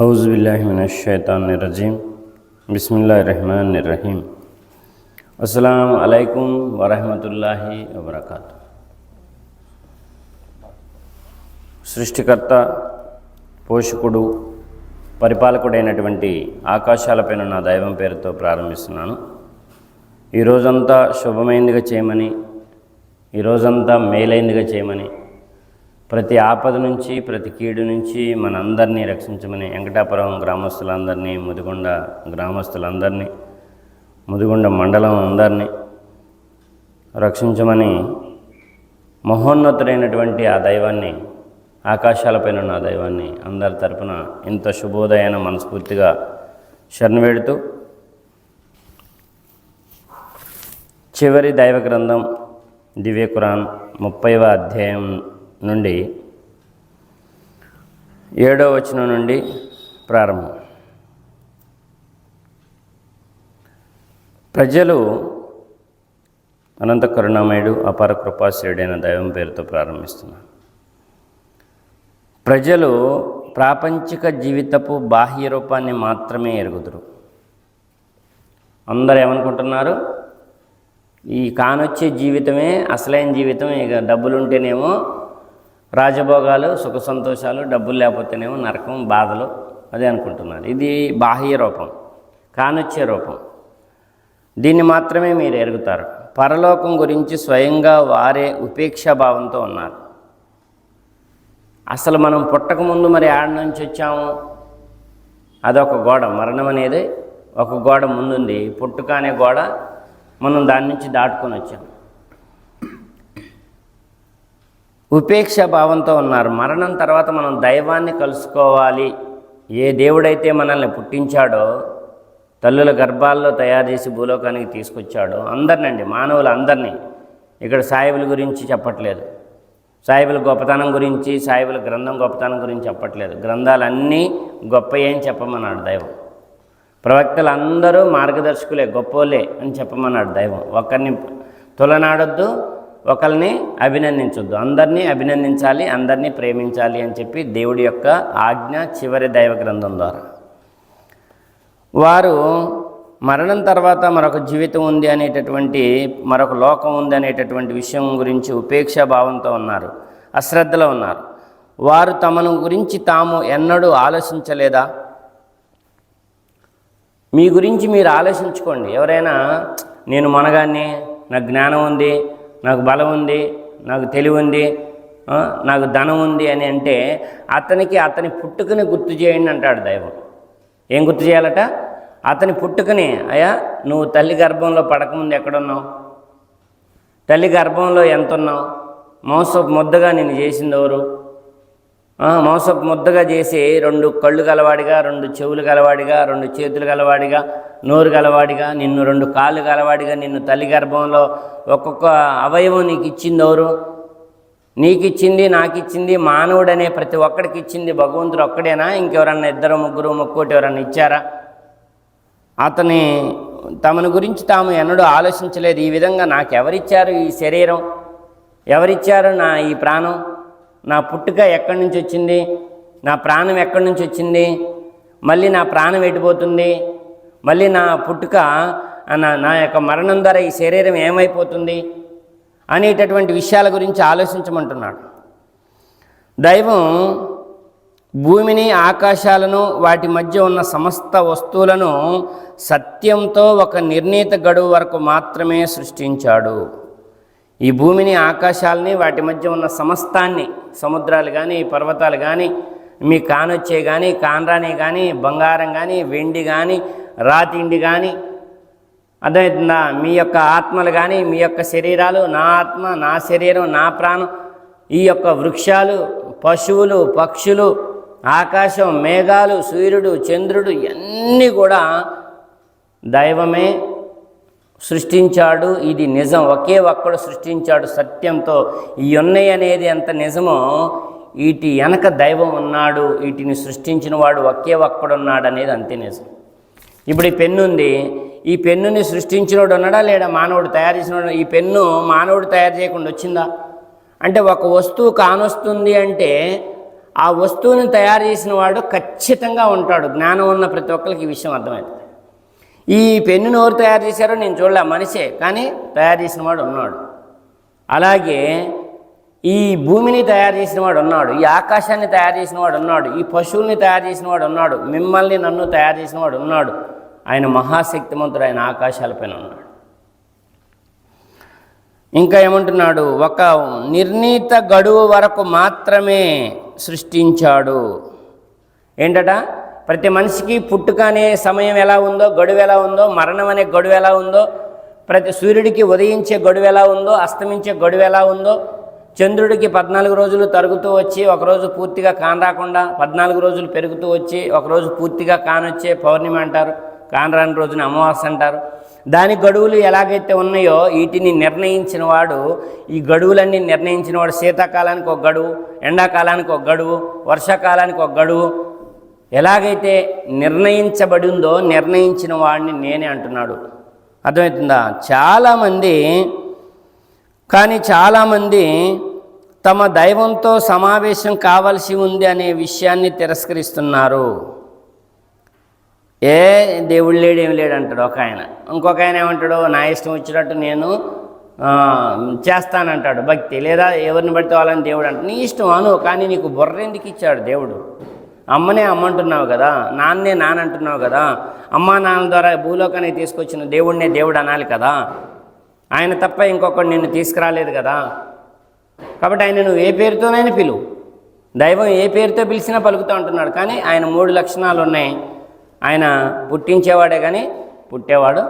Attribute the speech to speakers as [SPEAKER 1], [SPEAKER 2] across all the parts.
[SPEAKER 1] హౌజుబిల్లాహిమినషైతానిరజీం బిస్మిల్లా రహమాన్ రహీం అస్సలం అలైకుం వరహమతుల్లాహి వబర్కాతు సృష్టికర్త పోషకుడు పరిపాలకుడైనటువంటి ఆకాశాలపైన నా దైవం పేరుతో ప్రారంభిస్తున్నాను. ఈ రోజంతా శుభమైందిగా చేయమని ఈ రోజంతా మేలైందిగా చేయమని ప్రతి ఆపద నుంచి ప్రతి కీడు నుంచి మనందరినీ రక్షించమని వెంకటాపురం గ్రామస్తులందరినీ ముదిగొండ గ్రామస్తులందరినీ ముదిగొండ మండలం అందరినీ రక్షించమని మహోన్నతుడైనటువంటి ఆ దైవాన్ని ఆకాశాలపైన ఉన్న ఆ దైవాన్ని అందరి తరపున ఇంత శుభోదయాన్ని మనస్ఫూర్తిగా శరణవేడుతూ చివరి దైవ గ్రంథం దివ్య ఖురాన్ ముప్పైవ అధ్యాయం నుండి ఏడో వచనం నుండి ప్రారంభం. ప్రజలు అనంత కరుణామయుడు అపార కృపాశ్రేయుడైన దైవం పేరుతో ప్రారంభిస్తున్నారు. ప్రజలు ప్రాపంచిక జీవితపు బాహ్య రూపాన్ని మాత్రమే ఎరుగుదురు. అందరు ఏమనుకుంటున్నారు? ఈ కానొచ్చే జీవితమే అసలైన జీవితం ఇక డబ్బులుంటేనేమో రాజభోగాలు సుఖ సంతోషాలు డబ్బులు లేకపోతేనేమో నరకం బాధలు అదే అనుకుంటున్నారు. ఇది బాహ్య రూపం కానొచ్చే రూపం. దీన్ని మాత్రమే మీరు ఎరుగుతారు. పరలోకం గురించి స్వయంగా వారే ఉపేక్షాభావంతో ఉన్నారు. అసలు మనం పుట్టకముందు మరి ఆడ నుంచి వచ్చాము? అదొక గోడ. మరణం అనేది ఒక గోడ ముందుంది. పుట్టుక అనే గోడ మనం దాని నుంచి దాటుకొని వచ్చాం. ఉపేక్ష భావంతో ఉన్నారు. మరణం తర్వాత మనం దైవాన్ని కలుసుకోవాలి. ఏ దేవుడైతే మనల్ని పుట్టించాడో తల్లుల గర్భాల్లో తయారు చేసి భూలోకానికి తీసుకొచ్చాడో అందరినండి మానవులు అందరినీ ఇక్కడ సాయిబుల గురించి చెప్పట్లేదు. సాయిబుల గొప్పతనం గురించి సాయిబుల గ్రంథం గొప్పతనం గురించి చెప్పట్లేదు. గ్రంథాలన్నీ గొప్ప ఏం చెప్పమన్నాడు దైవం. ప్రవక్తలందరూ మార్గదర్శకులే గొప్పోలే అని చెప్పమన్నాడు దైవం. ఒకరిని తులనాడొద్దు ఒకరిని అభినందించొద్దు. అందరినీ అభినందించాలి అందరినీ ప్రేమించాలి అని చెప్పి దేవుడి యొక్క ఆజ్ఞ చివరి దైవ గ్రంథం ద్వారా. వారు మరణం తర్వాత మరొక జీవితం ఉంది అనేటటువంటి మరొక లోకం ఉంది అనేటటువంటి విషయం గురించి ఉపేక్ష భావంతో ఉన్నారు అశ్రద్ధలో ఉన్నారు. వారు తమను గురించి తాము ఎన్నడూ ఆలోచించలేదా? మీ గురించి మీరు ఆలోచించుకోండి. ఎవరైనా నేను మనగాన్ని నాకు జ్ఞానం ఉంది నాకు బలం ఉంది నాకు తెలివి ఉంది నాకు ధనం ఉంది అని అంటే అతనికి అతని పుట్టుకని గుర్తు చేయండి అంటాడు దైవం. ఏం గుర్తు చేయాలట? అతని పుట్టుకని అయ్యా నువ్వు తల్లి గర్భంలో పడకముందు ఎక్కడున్నావు? తల్లి గర్భంలో ఎంత ఉన్నావు మోసపు ముద్దగా నేను చేసింది ఎవరు? ఆ, మోసపు ముద్దగా చేసి రెండు కళ్ళు గలవాడిగా రెండు చెవులు గలవాడిగా రెండు చేతులు గలవాడిగా నోరు గలవాడిగా నిన్ను రెండు కాళ్ళు గలవాడిగా నిన్ను తల్లి గర్భంలో ఒక్కొక్క అవయవం నీకు ఇచ్చింది ఎవరు? నీకు ఇచ్చింది నాకు ఇచ్చింది మానవుడనే ప్రతి ఒక్కడికి ఇచ్చింది భగవంతుడు ఒక్కడేనా? ఇంకెవరన్నా ఇద్దరు ముగ్గురు ముక్కోటి ఎవరన్నా ఇచ్చారా? అతని తమను గురించి తాము ఎన్నడూ ఆలోచించలేదు. ఈ విధంగా నాకు ఎవరిచ్చారు ఈ శరీరం? ఎవరిచ్చారు నా ఈ ప్రాణం? నా పుట్టుక ఎక్కడి నుంచి వచ్చింది? నా ప్రాణం ఎక్కడి నుంచి వచ్చింది? మళ్ళీ నా ప్రాణం ఎటుపోతుంది మళ్ళీ నా పుట్టుక నా నా యొక్క మరణం ద్వారా ఈ శరీరం ఏమైపోతుంది? అనేటటువంటి విషయాల గురించి ఆలోచించమంటున్నాడు. దైవం భూమిని ఆకాశాలను వాటి మధ్య ఉన్న సమస్త వస్తువులను సత్యంతో ఒక నిర్ణీత గడువు వరకు మాత్రమే సృష్టించాడు. ఈ భూమిని ఆకాశాలని వాటి మధ్య ఉన్న సమస్తాన్ని సముద్రాలు కానీ పర్వతాలు కానీ మీ కానొచ్చే కానీ కాన్రాని కానీ బంగారం కానీ వెండి కానీ రాతిండి కానీ అర్థమవుతుందా? మీ యొక్క ఆత్మలు కానీ మీ యొక్క శరీరాలు నా ఆత్మ నా శరీరం నా ప్రాణం ఈ యొక్క వృక్షాలు పశువులు పక్షులు ఆకాశం మేఘాలు సూర్యుడు చంద్రుడు ఇవన్నీ కూడా దైవమే సృష్టించాడు. ఇది నిజం. ఒకే ఒక్కడు సృష్టించాడు సత్యంతో. ఈ ఉన్నాయి అనేది ఎంత నిజమో వీటి వెనక దైవం ఉన్నాడు. వీటిని సృష్టించిన వాడు ఒకే ఒక్కడున్నాడు అనేది అంతే నిజం. ఇప్పుడు ఈ పెన్ను ఉంది. ఈ పెన్నుని సృష్టించినోడు ఉన్నాడా లేడా? మానవుడు తయారు చేసినోడు. ఈ పెన్ను మానవుడు తయారు చేయకుండా వచ్చిందా? అంటే ఒక వస్తువు కానొస్తుంది అంటే ఆ వస్తువుని తయారు చేసిన వాడు ఖచ్చితంగా ఉంటాడు. జ్ఞానం ఉన్న ప్రతి ఒక్కరికి ఈ విషయం అర్థమవుతుంది ఈ పెన్నును ఎవరు తయారు చేశారో నేను చూడలే మనిషే. కానీ తయారు చేసిన వాడు ఉన్నాడు. అలాగే ఈ భూమిని తయారు చేసిన వాడు ఉన్నాడు ఈ ఆకాశాన్ని తయారు చేసిన వాడు ఉన్నాడు ఈ పశువుల్ని తయారు చేసిన వాడు ఉన్నాడు మిమ్మల్ని నన్ను తయారు చేసిన వాడు ఉన్నాడు. ఆయన మహాశక్తిమంతుడు ఆయన ఆకాశాలపైన ఉన్నాడు. ఇంకా ఏమంటున్నాడు? ఒక నిర్ణీత గడువు వరకు మాత్రమే సృష్టించాడు. ఏంటట? ప్రతి మనిషికి పుట్టుక అనే సమయం ఎలా ఉందో గడువు ఎలా ఉందో మరణం అనే గడువు ఎలా ఉందో ప్రతి సూర్యుడికి ఉదయించే గడువు ఎలా ఉందో అస్తమించే గడువు ఎలా ఉందో చంద్రుడికి పద్నాలుగు రోజులు తరుగుతూ వచ్చి ఒకరోజు పూర్తిగా కానరాకుండా పద్నాలుగు రోజులు పెరుగుతూ వచ్చి ఒకరోజు పూర్తిగా కానొచ్చే పౌర్ణమి అంటారు కానరాని రోజున అమావాస్య అంటారు. దాని గడువులు ఎలాగైతే ఉన్నాయో వీటిని నిర్ణయించిన వాడు ఈ గడువులన్నీ నిర్ణయించిన వాడు శీతాకాలానికి ఒక గడువు ఎండాకాలానికి ఒక గడువు వర్షాకాలానికి ఒక గడువు ఎలాగైతే నిర్ణయించబడిందో నిర్ణయించిన వాడిని నేనే అంటున్నాడు. అర్థమవుతుందా? చాలామంది కానీ చాలామంది తమ దైవంతో సమావేశం కావలసి ఉంది అనే విషయాన్ని తిరస్కరిస్తున్నారు. ఏ దేవుడు లేడు ఏం లేడు అంటాడు ఒక ఆయన. ఇంకొక ఆయన ఏమంటాడు? నా ఇష్టం వచ్చినట్టు నేను చేస్తానంటాడు భక్తి. లేదా ఎవరిని బట్టి వాళ్ళని దేవుడు అంట నీ ఇష్టం అను కానీ నీకు బుర్ర ఎందుకు ఇచ్చాడు దేవుడు? అమ్మనే అమ్మంటున్నావు కదా నాన్నే నానంటున్నావు కదా అమ్మా నాన్న ద్వారా భూలోకానికి తీసుకొచ్చిన దేవుడినే దేవుడు అనాలి కదా. ఆయన తప్ప ఇంకొకటి నిన్ను తీసుకురాలేదు కదా. కాబట్టి ఆయన నువ్వు ఏ పేరుతోనైనా పిలువు దైవం ఏ పేరుతో పిలిచినా పలుకుతూ ఉంటున్నాడు. కానీ ఆయన మూడు లక్షణాలు ఉన్నాయి. ఆయన పుట్టించేవాడే కానీ పుట్టేవాడు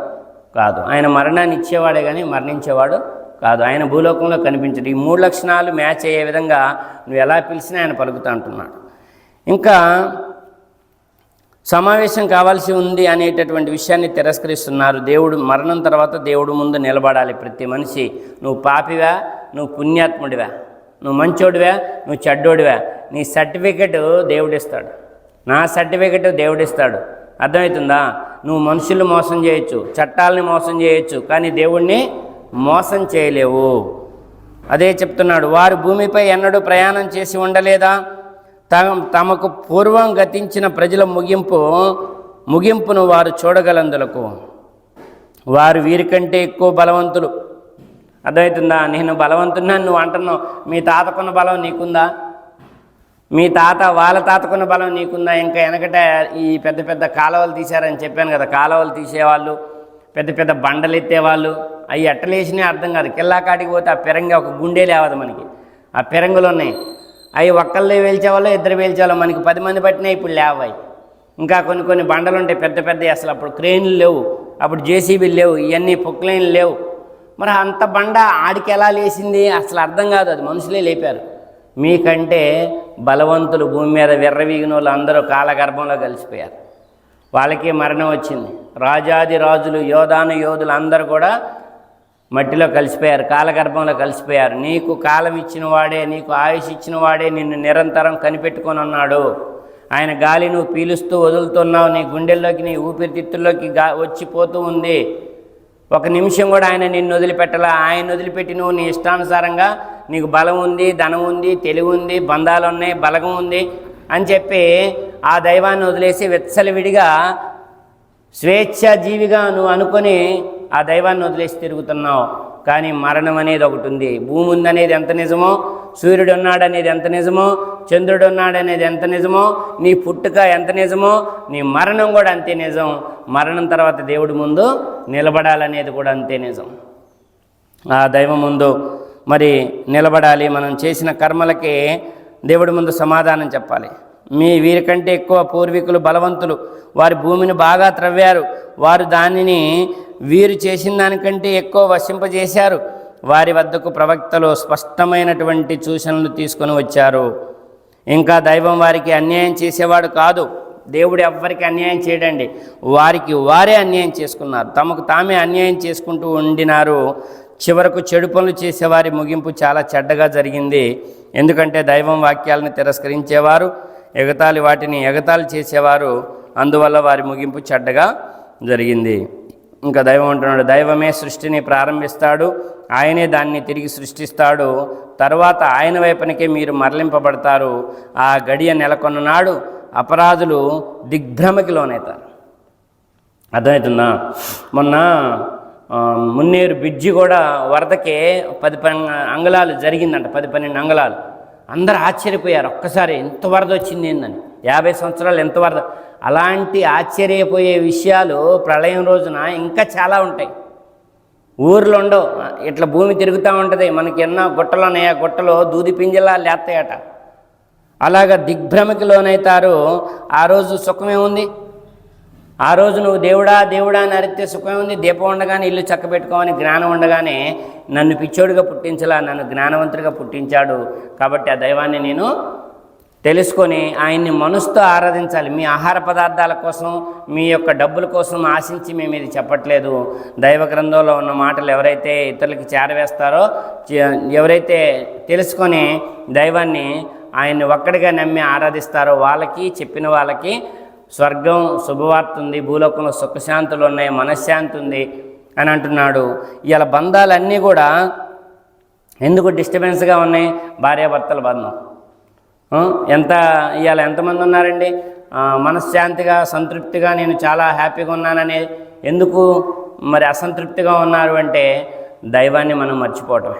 [SPEAKER 1] కాదు. ఆయన మరణాన్ని ఇచ్చేవాడే కానీ మరణించేవాడు కాదు. ఆయన భూలోకంలో కనిపించడు. ఈ మూడు లక్షణాలు మ్యాచ్ అయ్యే విధంగా నువ్వు ఎలా పిలిచినా ఆయన పలుకుతూ అంటున్నాడు ఇంకా సమావేశం కావాల్సి ఉంది అనేటటువంటి విషయాన్ని తిరస్కరిస్తున్నారు. దేవుడు మరణం తర్వాత దేవుడు ముందు నిలబడాలి. ప్రతి మనిషి నువ్వు పాపివా? నువ్వు పుణ్యాత్ముడివా? నువ్వు మంచోడివా? నువ్వు చెడ్డోడివా? నీ సర్టిఫికెట్ దేవుడిస్తాడు. నా సర్టిఫికెట్ దేవుడిస్తాడు. అర్థమవుతుందా? నువ్వు మనుషులు మోసం చేయొచ్చు చట్టాలని మోసం చేయొచ్చు కానీ దేవుణ్ణి మోసం చేయలేవు. అదే చెప్తున్నాడు వారు భూమిపై ఎన్నడూ ప్రయాణం చేసి ఉండలేదా? తమకు పూర్వం గతించిన ప్రజల ముగింపు ముగింపును వారు చూడగలందులకు. వారు వీరికంటే ఎక్కువ బలవంతులు. అర్థమవుతుందా? నేను బలవంతున్నా నువ్వు అంటున్నావు. మీ తాతకున్న బలం నీకుందా? మీ తాత వాళ్ళ తాతకున్న బలం నీకుందా? ఇంకా వెనకట ఈ పెద్ద పెద్ద కాలువలు తీశారని చెప్పాను కదా. కాలువలు తీసేవాళ్ళు పెద్ద పెద్ద బండలు ఎత్తేవాళ్ళు. అవి ఎట్టలేసినా అర్థం కాదు. కిల్లాకాటికి పోతే ఆ పెరంగి ఒక గుండె లేవదు మనకి. ఆ పెరంగులు ఉన్నాయి. అవి ఒక్కళ్ళే వేల్చేవాళ్ళు ఇద్దరు వేల్చేవాళ్ళు మనకి పది మంది పట్టినా ఇప్పుడు లేవాయి ఇంకా కొన్ని కొన్ని బండలు ఉంటాయి పెద్ద పెద్ద అసలు అప్పుడు క్రెయిన్లు లేవు. అప్పుడు జేసీబీలు లేవు ఇవన్నీ పొక్లైన్లు లేవు. మరి అంత బండ ఆడికి ఎలా లేచింది అసలు అర్థం కాదు అది మనుషులే లేపారు. మీకంటే బలవంతులు భూమి మీద విర్రవీగిన వాళ్ళు అందరూ కాలగర్భంలో కలిసిపోయారు. వాళ్ళకి మరణం వచ్చింది. రాజాది రాజులు యోధాను యోధులు అందరూ కూడా మట్టిలో కలిసిపోయారు కాలగర్భంలో కలిసిపోయారు. నీకు కాలం ఇచ్చిన వాడే నీకు ఆయుష్ ఇచ్చిన వాడే నిన్ను నిరంతరం కనిపెట్టుకొని ఉన్నాడు. ఆయన గాలి నువ్వు పీలుస్తూ వదులుతున్నావు నీ గుండెల్లోకి నీ ఊపిరితిత్తుల్లోకి గా వచ్చిపోతూ ఉంది. ఒక నిమిషం కూడా ఆయన నిన్ను వదిలిపెట్టలా. ఆయన వదిలిపెట్టి నువ్వు నీ ఇష్టానుసారంగా నీకు బలం ఉంది ధనం ఉంది తెలివి ఉంది బంధాలు ఉన్నాయి బలగం ఉంది అని చెప్పి ఆ దైవాన్ని వదిలేసి విచ్చలవిడిగా స్వేచ్ఛాజీవిగా నువ్వు అనుకొని ఆ దైవాన్ని వదిలేసి తిరుగుతున్నావు. కానీ మరణం అనేది ఒకటి ఉంది. భూమి ఉందనేది ఎంత నిజమో సూర్యుడు ఉన్నాడనేది ఎంత నిజమో చంద్రుడు ఉన్నాడనేది ఎంత నిజమో నీ పుట్టుక ఎంత నిజమో నీ మరణం కూడా అంతే నిజం. మరణం తర్వాత దేవుడి ముందు నిలబడాలనేది కూడా అంతే నిజం. ఆ దైవం ముందు మరి నిలబడాలి. మనం చేసిన కర్మలకి దేవుడి ముందు సమాధానం చెప్పాలి. మీ వీరికంటే ఎక్కువ పూర్వీకులు బలవంతులు వారి భూమిని బాగా త్రవ్వారు. వారు దానిని వీరు చేసిన దానికంటే ఎక్కువ వశింపజేశారు. వారి వద్దకు ప్రవక్తలు స్పష్టమైనటువంటి సూచనలు తీసుకొని వచ్చారు. ఇంకా దైవం వారికి అన్యాయం చేసేవాడు కాదు. దేవుడు ఎవ్వరికి అన్యాయం చేయడండి. వారికి వారే అన్యాయం చేసుకున్నారు. తమకు తామే అన్యాయం చేసుకుంటూ ఉండినారు. చివరకు చెడు పనులు చేసేవారి ముగింపు చాలా చెడ్డగా జరిగింది. ఎందుకంటే దైవం వాక్యాలను తిరస్కరించేవారు ఎగతాళి వాటిని ఎగతాళి చేసేవారు. అందువల్ల వారి ముగింపు చెడ్డగా జరిగింది. ఇంకా దైవం అంటున్నాడు దైవమే సృష్టిని ప్రారంభిస్తాడు ఆయనే దాన్ని తిరిగి సృష్టిస్తాడు. తర్వాత ఆయన వైపునకే మీరు మరలింపబడతారు. ఆ గడియ నెలకొన్న నాడు అపరాధులు దిగ్భ్రమకి లోనవుతారు. అర్థమవుతుందా? మొన్న మున్నేరు బ్రిడ్జి కూడా వరదకే పది పన్ అంగళాలు జరిగిందంట పది పన్నెండు అంగళాలు. అందరు ఆశ్చర్యపోయారు. ఒక్కసారి ఎంత వరద వచ్చింది ఏందని. యాభై సంవత్సరాలు ఎంత వరద. అలాంటి ఆశ్చర్యపోయే విషయాలు ప్రళయం రోజున ఇంకా చాలా ఉంటాయి. ఊర్లో ఉండవు. ఇట్లా భూమి తిరుగుతూ ఉంటుంది. మనకి ఎన్నో గుట్టలు ఉన్నాయి? ఆ గుట్టలో దూది పింజలా లేస్తాయట. అలాగ దిగ్భ్రమకి లోనైతారు. ఆ రోజు సుఖమేముంది ఆ రోజు నువ్వు దేవుడా దేవుడా అని అరిస్తే సుఖమే ఉంది. దీపం ఉండగానే ఇల్లు చక్కబెట్టుకోమని జ్ఞానం ఉండగానే నన్ను పిచ్చోడిగా పుట్టించలా నన్ను జ్ఞానవంతుడిగా పుట్టించాడు. కాబట్టి ఆ దైవాన్ని నేను తెలుసుకొని ఆయన్ని మనసుతో ఆరాధించాలి. మీ ఆహార పదార్థాల కోసం మీ యొక్క డబ్బుల కోసం ఆశించి మేము ఇది చెప్పట్లేదు. దైవ గ్రంథంలో ఉన్న మాటలు ఎవరైతే ఇతరులకి చేరవేస్తారో చే- ఎవరైతే తెలుసుకొని దైవాన్ని ఆయన్ని ఒక్కడిగా నమ్మి ఆరాధిస్తారో వాళ్ళకి చెప్పిన వాళ్ళకి స్వర్గం శుభవార్త ఉంది భూలోకంలో సుఖశాంతులు ఉన్నాయి మనశ్శాంతి ఉంది అని అంటున్నాడు. ఇలా బంధాలన్నీ కూడా ఎందుకు డిస్టర్బెన్స్గా ఉన్నాయి? భార్యాభర్తల బంధం. ఎంత ఇవాళ ఎంతమంది ఉన్నారండి? మనశ్శాంతిగా సంతృప్తిగా నేను చాలా హ్యాపీగా ఉన్నానని ఎందుకు మరి అసంతృప్తిగా ఉన్నారు అంటే దైవాన్ని మనం మర్చిపోవటమే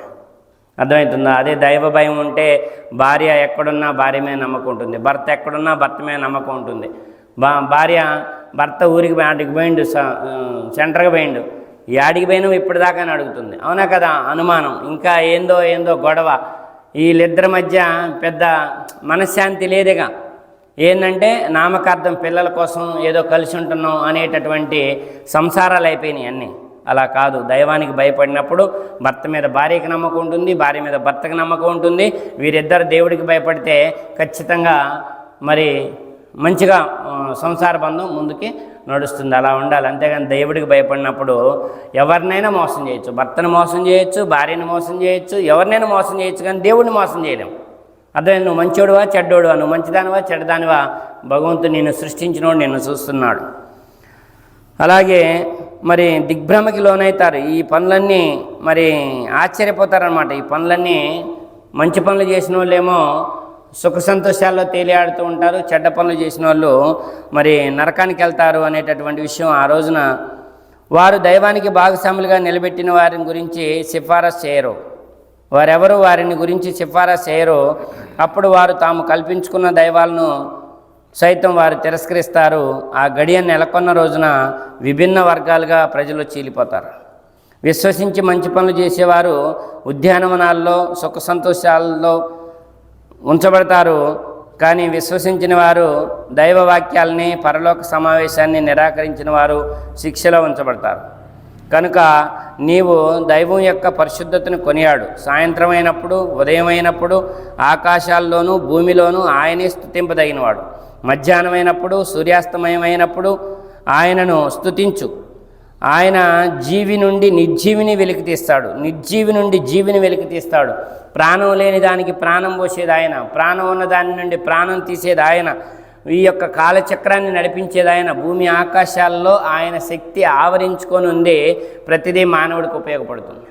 [SPEAKER 1] అర్థమవుతుందా? అదే దైవ భయం ఉంటే భార్య ఎక్కడున్నా భార్య మీద నమ్మకం ఉంటుంది. భర్త ఎక్కడున్నా భర్త మీద నమ్మకం ఉంటుంది. బా భార్య భర్త ఊరికి పోయి- ఆడికి పోయిండు స- సెంటర్కి పోయిండు. ఈ ఆడికి పోయినావు ఇప్పటిదాకా అని అడుగుతుంది. అవునా కదా? అనుమానం. ఇంకా ఏందో ఏందో గొడవ. వీళ్ళిద్దరి మధ్య పెద్ద మనశ్శాంతి లేదుగా. ఏంటంటే నామకార్థం పిల్లల కోసం ఏదో కలిసి ఉంటున్నాం అనేటటువంటి సంసారాలు అయిపోయినాయి అన్నీ. అలా కాదు. దైవానికి భయపడినప్పుడు భర్త మీద భార్యకి నమ్మకం ఉంటుంది భార్య మీద భర్తకి నమ్మకం ఉంటుంది. వీరిద్దరు దేవుడికి భయపడితే ఖచ్చితంగా మరి మంచిగా సంసార బంధం ముందుకి నడుస్తుంది అలా ఉండాలి. అంతేగాని దేవుడికి భయపడినప్పుడు ఎవరినైనా మోసం చేయొచ్చు. భర్తను మోసం చేయొచ్చు భార్యను మోసం చేయొచ్చు ఎవరినైనా మోసం చేయొచ్చు కానీ దేవుడిని మోసం చేయలేము అదే నువ్వు మంచోడువా చెడ్డోడువా? నువ్వు మంచిదానివా చెడ్డదానివా? భగవంతుడు నిన్ను సృష్టించినోడు నిన్ను చూస్తున్నాడు. అలాగే మరి దిగ్భ్రమకి లోనవుతారు ఈ పనులన్నీ మరి ఆశ్చర్యపోతారనమాట ఈ పనులన్నీ మంచి పనులు చేసిన వాళ్ళేమో సుఖ సంతోషాల్లో తేలియాడుతూ ఉంటారు. చెడ్డ పనులు చేసిన వాళ్ళు మరి నరకానికి వెళ్తారు అనేటటువంటి విషయం ఆ రోజున వారు దైవానికి భాగస్వాములుగా నిలబెట్టిన వారిని గురించి సిఫారసు చేయరు. వారెవరు వారిని గురించి సిఫారసు చేయరు. అప్పుడు వారు తాము కల్పించుకున్న దైవాలను సైతం వారు తిరస్కరిస్తారు. ఆ గడియ నెలకొన్న రోజున విభిన్న వర్గాలుగా ప్రజలు చీలిపోతారు. విశ్వసించి మంచి పనులు చేసేవారు ఉద్యానవనాల్లో సుఖ సంతోషాల్లో ఉంచబడతారు. కానీ విశ్వసించిన వారు దైవవాక్యాలని పరలోక సమావేశాన్ని నిరాకరించిన వారు శిక్షలో ఉంచబడతారు. కనుక నీవు దైవం యొక్క పరిశుద్ధతను కొనియాడు. సాయంత్రం అయినప్పుడు ఉదయం అయినప్పుడు ఆకాశాల్లోనూ భూమిలోనూ ఆయనే స్థుతింపదగినవాడు. మధ్యాహ్నమైనప్పుడు సూర్యాస్తమయమైనప్పుడు ఆయనను స్తుతించు ఆయన జీవి నుండి నిర్జీవిని వెలికి తీస్తాడు. నిర్జీవి నుండి జీవిని వెలికి తీస్తాడు. ప్రాణం లేని దానికి ప్రాణం పోసేది ఆయన. ప్రాణం ఉన్న దాని నుండి ప్రాణం తీసేది ఆయన. ఈ యొక్క కాలచక్రాన్ని నడిపించేది ఆయన. భూమి ఆకాశాల్లో ఆయన శక్తి ఆవరించుకొని ఉంది ప్రతిదీ మానవుడికి ఉపయోగపడుతుంది.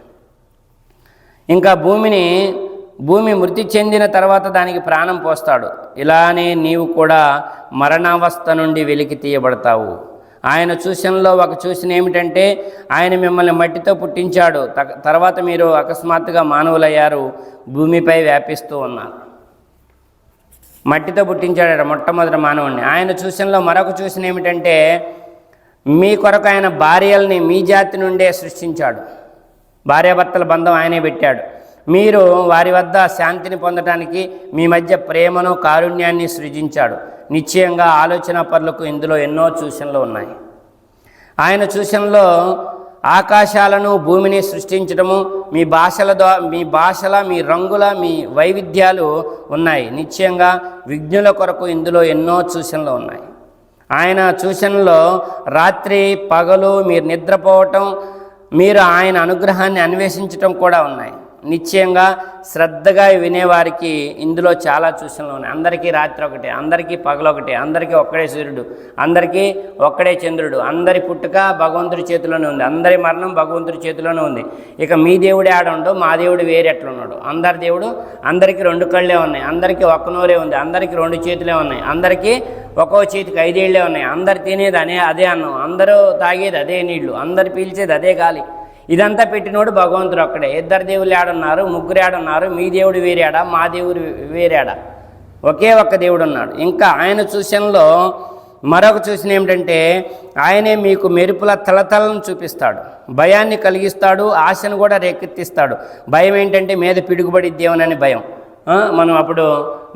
[SPEAKER 1] ఇంకా భూమిని భూమి మృతి చెందిన తర్వాత దానికి ప్రాణం పోస్తాడు. ఇలానే నీవు కూడా మరణావస్థ నుండి వెలికి తీయబడతావు. ఆయన సూచనలో ఒక సూచన ఏమిటంటే ఆయన మిమ్మల్ని మట్టితో పుట్టించాడు. త- తర్వాత మీరు అకస్మాత్తుగా మానవులయ్యారు. భూమిపై వ్యాపిస్తూ ఉన్నారు మట్టితో పుట్టించాడట మొట్టమొదటి మానవుడిని ఆయన సూచనలో మరొక సూచన ఏమిటంటే మీ కొరకు ఆయన భార్యల్ని మీ జాతి నుండే సృష్టించాడు. భార్యాభర్తల బంధం ఆయనే పెట్టాడు. మీరు వారి వద్ద శాంతిని పొందటానికి మీ మధ్య ప్రేమను కారుణ్యాన్ని సృజించాడు. నిశ్చయంగా ఆలోచన పరులకు ఇందులో ఎన్నో సూచనలు ఉన్నాయి. ఆయన సూచనలో ఆకాశాలను భూమిని సృష్టించడము మీ భాషల ద్వారా మీ భాషల మీ రంగుల మీ వైవిధ్యాలు ఉన్నాయి. నిశ్చయంగా విజ్ఞుల కొరకు ఇందులో ఎన్నో సూచనలు ఉన్నాయి. ఆయన సూచనలో రాత్రి పగలు మీరు నిద్రపోవటం మీరు ఆయన అనుగ్రహాన్ని అన్వేషించటం కూడా ఉన్నాయి. నిశ్చయంగా శ్రద్ధగా వినేవారికి ఇందులో చాలా సూచనలు ఉన్నాయి. అందరికీ రాత్రి ఒకటే అందరికీ పగలొకటే అందరికీ ఒక్కడే సూర్యుడు అందరికీ ఒక్కడే చంద్రుడు అందరి పుట్టుక భగవంతుడి చేతిలోనే ఉంది అందరి మరణం భగవంతుడి చేతిలోనే ఉంది. ఇక మీ దేవుడు ఆడుండు మా దేవుడు వేరెట్లున్నాడు అందరి దేవుడు అందరికీ రెండు కళ్ళే ఉన్నాయి అందరికీ ఒక్క నోరే ఉంది అందరికీ రెండు చేతులే ఉన్నాయి అందరికీ ఒక్కో చేతికి ఐదేళ్ళే ఉన్నాయి. అందరు తినేది అనే అదే అన్నం అందరూ తాగేది అదే నీళ్ళు అందరు పీల్చేది అదే గాలి. ఇదంతా పెట్టినోడు భగవంతుడు ఒక్కడే. ఇద్దరు దేవుళ్ళు ఏడున్నారు ముగ్గురు ఏడున్నారు మీ దేవుడు వేరేడా మా దేవుడు వేరేడా? ఒకే ఒక్క దేవుడు ఉన్నాడు. ఇంకా ఆయన చూసినలో మరొక చూసిన ఏమిటంటే ఆయనే మీకు మెరుపుల తలతలను చూపిస్తాడు. భయాన్ని కలిగిస్తాడు ఆశను కూడా రేకెత్తిస్తాడు. భయం ఏంటంటే మీద పిడుగుబడిద్దేమోనని భయం. మనం అప్పుడు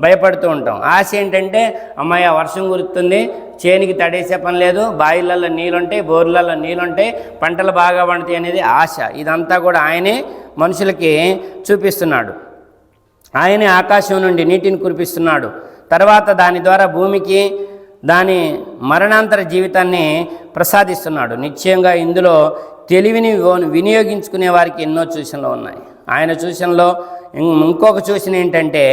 [SPEAKER 1] భయపడుతూ ఉంటాం. ఆశ ఏంటంటే అమ్మాయి వర్షం కురుతుంది చేనికి తడేసే పని లేదు బావిలలో నీళ్ళుంటాయి బోర్లలో నీళ్ళుంటాయి పంటలు బాగా పండుతాయి అనేది ఆశ. ఇదంతా కూడా ఆయనే మనుషులకి చూపిస్తున్నాడు. ఆయనే ఆకాశం నుండి నీటిని కురిపిస్తున్నాడు. తర్వాత దాని ద్వారా భూమికి దాని మరణాంతర జీవితాన్ని ప్రసాదిస్తున్నాడు. నిశ్చయంగా ఇందులో తెలివిని వినియోగించుకునే వారికి ఎన్నో సూచనలు ఉన్నాయి. ఆయన సూచనలో ఇంకొక సూచన ఏంటంటే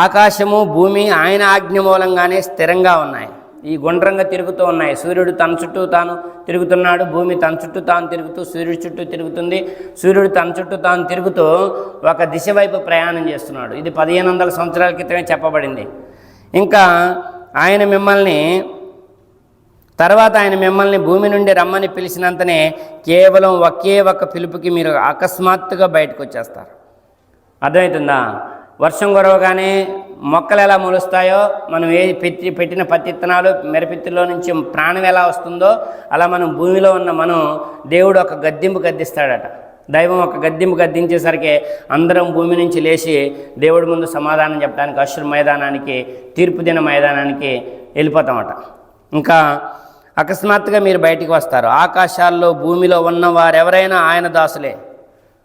[SPEAKER 1] ఆకాశము భూమి ఆయన ఆజ్ఞ మూలంగానే స్థిరంగా ఉన్నాయి. ఈ గుండ్రంగా తిరుగుతూ ఉన్నాయి. సూర్యుడు తన చుట్టూ తాను తిరుగుతున్నాడు భూమి తన చుట్టూ తాను తిరుగుతూ సూర్యుడి చుట్టూ తిరుగుతుంది. సూర్యుడు తన చుట్టూ తాను తిరుగుతూ ఒక దిశ వైపు ప్రయాణం చేస్తున్నాడు. ఇది పదిహేను వందల సంవత్సరాల క్రితమే చెప్పబడింది. ఇంకా ఆయన మిమ్మల్ని తర్వాత ఆయన మిమ్మల్ని భూమి నుండి రమ్మని పిలిచినంతనే కేవలం ఒకే ఒక్క పిలుపుకి మీరు అకస్మాత్తుగా బయటకు వచ్చేస్తారు. అర్థమవుతుందా? వర్షం కురవగానే మొక్కలు ఎలా మొలుస్తాయో మనం ఏ పెట్టి పెట్టిన పత్తి ఇత్తనాలు మిరపిత్తులో నుంచి ప్రాణం ఎలా వస్తుందో అలా మనం భూమిలో ఉన్న మనం దేవుడు ఒక గద్దింపు గద్దిస్తాడట. దైవం ఒక గద్దింపు గద్దించేసరికి అందరం భూమి నుంచి లేచి దేవుడి ముందు సమాధానం చెప్పడానికి అశ్రు మైదానానికి తీర్పు దిన మైదానానికి వెళ్ళిపోతామట. ఇంకా అకస్మాత్తుగా మీరు బయటికి వస్తారు. ఆకాశాల్లో భూమిలో ఉన్న వారెవరైనా ఆయన దాసులే.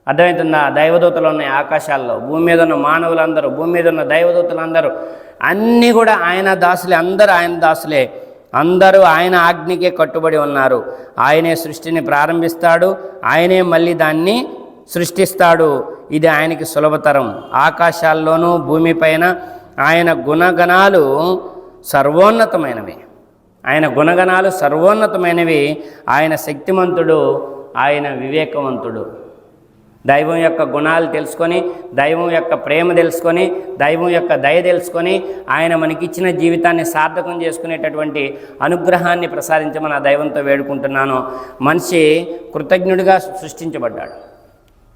[SPEAKER 1] అర్థమవుతుందా దైవదూతలు ఉన్నాయి ఆకాశాల్లో. భూమి మీద ఉన్న మానవులందరూ భూమి మీద ఉన్న దైవదూతలందరూ అన్నీ కూడా ఆయన దాసులే అందరూ ఆయన దాసులే. అందరూ ఆయన ఆజ్ఞకే కట్టుబడి ఉన్నారు. ఆయనే సృష్టిని ప్రారంభిస్తాడు ఆయనే మళ్ళీ దాన్ని సృష్టిస్తాడు. ఇది ఆయనకి సులభతరం. ఆకాశాల్లోనూ భూమిపైన ఆయన గుణగణాలు సర్వోన్నతమైనవి. ఆయన గుణగణాలు సర్వోన్నతమైనవి. ఆయన శక్తిమంతుడు ఆయన వివేకవంతుడు. దైవం యొక్క గుణాలు తెలుసుకొని దైవం యొక్క ప్రేమ తెలుసుకొని దైవం యొక్క దయ తెలుసుకొని ఆయన మనకిచ్చిన జీవితాన్ని సార్థకం చేసుకునేటటువంటి అనుగ్రహాన్ని ప్రసాదించమని ఆ దైవంతో వేడుకుంటున్నాను. మనిషి కృతజ్ఞుడిగా సృష్టించబడ్డాడు.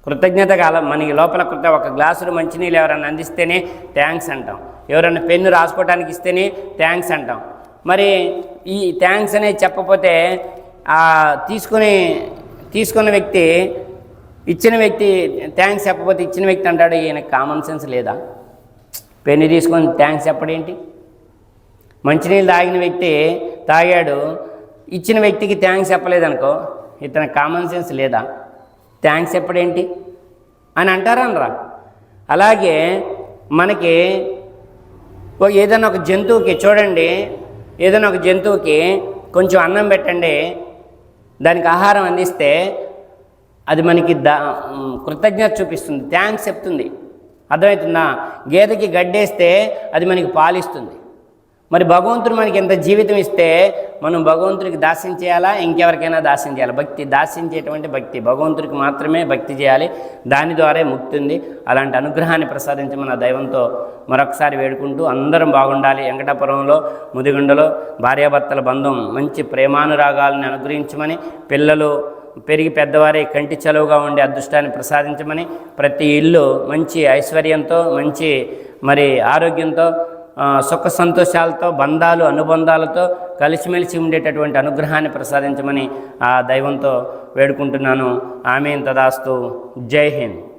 [SPEAKER 1] కృతజ్ఞత కాల మనకి లోపల కృత ఒక గ్లాసులు మంచినీళ్ళు ఎవరైనా అందిస్తేనే థ్యాంక్స్ అంటాం. ఎవరైనా పెన్ను రాసుకోవడానికి ఇస్తేనే థ్యాంక్స్ అంటాం. మరి ఈ థ్యాంక్స్ అనేది చెప్పపోతే తీసుకుని తీసుకున్న వ్యక్తి ఇచ్చిన వ్యక్తి థ్యాంక్స్ చెప్పకపోతే ఇచ్చిన వ్యక్తి అంటాడు ఈయన కామన్ సెన్స్ లేదా? పెన్ను తీసుకొని థ్యాంక్స్ చెప్పడేంటి? మంచినీళ్ళు తాగిన వ్యక్తి తాగాడు ఇచ్చిన వ్యక్తికి థ్యాంక్స్ చెప్పలేదనుకో ఇతని కామన్ సెన్స్ లేదా? థ్యాంక్స్ చెప్పడేంటి? అని అంటారనరా. అలాగే మనకి ఓ ఏదైనా ఒక జంతువుకి చూడండి ఏదైనా ఒక జంతువుకి కొంచెం అన్నం పెట్టండి దానికి ఆహారం అందిస్తే అది మనకి దా కృతజ్ఞత చూపిస్తుంది థ్యాంక్స్ చెప్తుంది. అర్థమవుతుందా? గేదెకి గడ్డేస్తే అది మనకి పాలిస్తుంది. మరి భగవంతుడు మనకి ఎంత జీవితం ఇస్తే మనం భగవంతుడికి దాస్యం చేయాలా? ఇంకెవరికైనా దాస్యం చేయాలి? భక్తి దాస్యం చేయటువంటి భక్తి. భగవంతుడికి మాత్రమే భక్తి చేయాలి. దాని ద్వారా ముక్తి ఉంది. అలాంటి అనుగ్రహాన్ని ప్రసాదించమని ఆ దైవంతో మరొకసారి వేడుకుంటూ అందరం బాగుండాలి. వెంకటాపురంలో ముదిగుండలో భార్యాభర్తల బంధం మంచి ప్రేమానురాగాలను అనుగ్రహించమని పిల్లలు పెరిగి పెద్దవారే కంటి చలువుగా ఉండే అదృష్టాన్ని ప్రసాదించమని ప్రతి ఇల్లు మంచి ఐశ్వర్యంతో మంచి మరి ఆరోగ్యంతో సుఖ సంతోషాలతో బంధాలు అనుబంధాలతో కలిసిమెలిసి ఉండేటటువంటి అనుగ్రహాన్ని ప్రసాదించమని ఆ దైవంతో వేడుకుంటున్నాను. ఆమె తదాస్తు. జై హింద్.